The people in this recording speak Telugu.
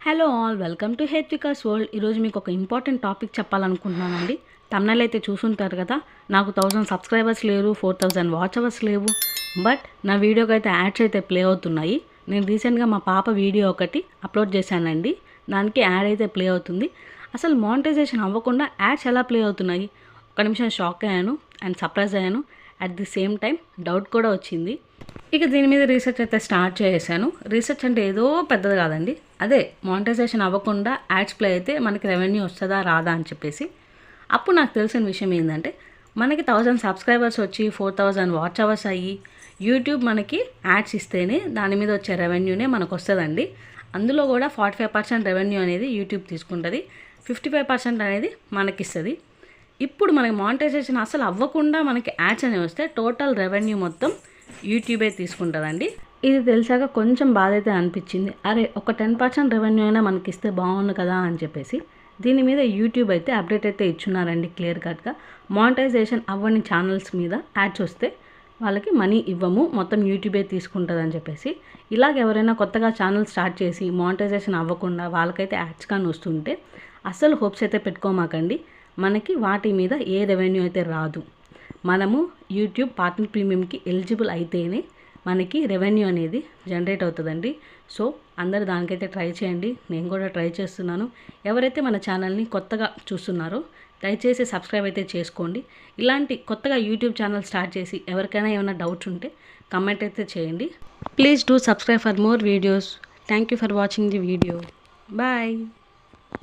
Hello all welcome to Hethvika's world. ఈరోజు మీకు ఒక ఇంపార్టెంట్ టాపిక్ చెప్పాలనుకుంటున్నానండి. తమిళ అయితే చూసుంటారు కదా నాకు థౌజండ్ సబ్స్క్రైబర్స్ లేరు ఫోర్ థౌజండ్ వాచ్ అవర్స్ లేవు. బట్ నా వీడియోకి అయితే యాడ్స్ అయితే ప్లే అవుతున్నాయి. నేను రీసెంట్గా మా పాప వీడియో ఒకటి అప్లోడ్ చేశానండి. దానికి యాడ్ అయితే ప్లే అవుతుంది. అసలు మానిటైజేషన్ అవ్వకుండా యాడ్స్ ఎలా ప్లే అవుతున్నాయి? ఒక నిమిషం షాక్ అయ్యాను అండ్ సర్ప్రైజ్ అయ్యాను. At the same time doubt కూడా వచ్చింది. ఇక దీని మీద రీసెర్చ్ అయితే స్టార్ట్ చేశాను రీసెర్చ్ అంటే ఏదో పెద్దది కాదండి. అదే మానిటైజేషన్ అవ్వకుండా యాడ్స్ ప్లే అయితే మనకి రెవెన్యూ వస్తుందా రాదా అని చెప్పేసి. అప్పుడు నాకు తెలిసిన విషయం ఏంటంటే మనకి థౌజండ్ సబ్స్క్రైబర్స్ వచ్చి ఫోర్ థౌజండ్ వాచ్ అవర్స్ అయ్యి యూట్యూబ్ మనకి యాడ్స్ ఇస్తేనే దాని మీద వచ్చే రెవెన్యూనే మనకు వస్తుందండి. అందులో కూడా ఫార్టీ ఫైవ్ పర్సెంట్ రెవెన్యూ అనేది యూట్యూబ్ తీసుకుంటుంది. ఫిఫ్టీ ఫైవ్ పర్సెంట్ అనేది మనకి ఇస్తుంది ఇప్పుడు మనకి మానిటైజేషన్ అసలు అవ్వకుండా మనకి యాడ్స్ అనేవి వస్తే టోటల్ రెవెన్యూ మొత్తం యూట్యూబే తీసుకుంటుందండి. ఇది తెలిసాక కొంచెం బాధ అయితే అనిపించింది. అరే ఒక టెన్ పర్సెంట్ రెవెన్యూ అయినా మనకి ఇస్తే బాగుండు కదా అని చెప్పేసి దీని మీద యూట్యూబ్ అయితే అప్డేట్ అయితే ఇచ్చున్నారండి క్లియర్ కట్గా మానిటైజేషన్ అవ్వని ఛానల్స్ మీద యాడ్స్ వస్తే వాళ్ళకి మనీ ఇవ్వము మొత్తం యూట్యూబే తీసుకుంటుంది అని చెప్పేసి. ఇలాగ ఎవరైనా కొత్తగా ఛానల్ స్టార్ట్ చేసి మానిటైజేషన్ అవ్వకుండా వాళ్ళకైతే యాడ్స్ కానీ వస్తుంటే అస్సలు హోప్స్ అయితే పెట్టుకోమాకండి. మనకి వాటి మీద ఏ రెవెన్యూ అయితే రాదు. మనము యూట్యూబ్ పార్ట్నర్ ప్రీమియంకి ఎలిజిబుల్ అయితేనే మనకి రెవెన్యూ అనేది జనరేట్ అవుతుందండి. సో అందరు దానికైతే ట్రై చేయండి. నేను కూడా ట్రై చేస్తున్నాను. ఎవరైతే మన ఛానల్ని కొత్తగా చూస్తున్నారో దయచేసి సబ్స్క్రైబ్ అయితే చేసుకోండి. ఇలాంటి కొత్తగా యూట్యూబ్ ఛానల్ స్టార్ట్ చేసి ఎవరికైనా ఏమైనా డౌట్స్ ఉంటే కమెంట్ అయితే చేయండి. Please do subscribe for more videos. Thank you for watching the video. Bye.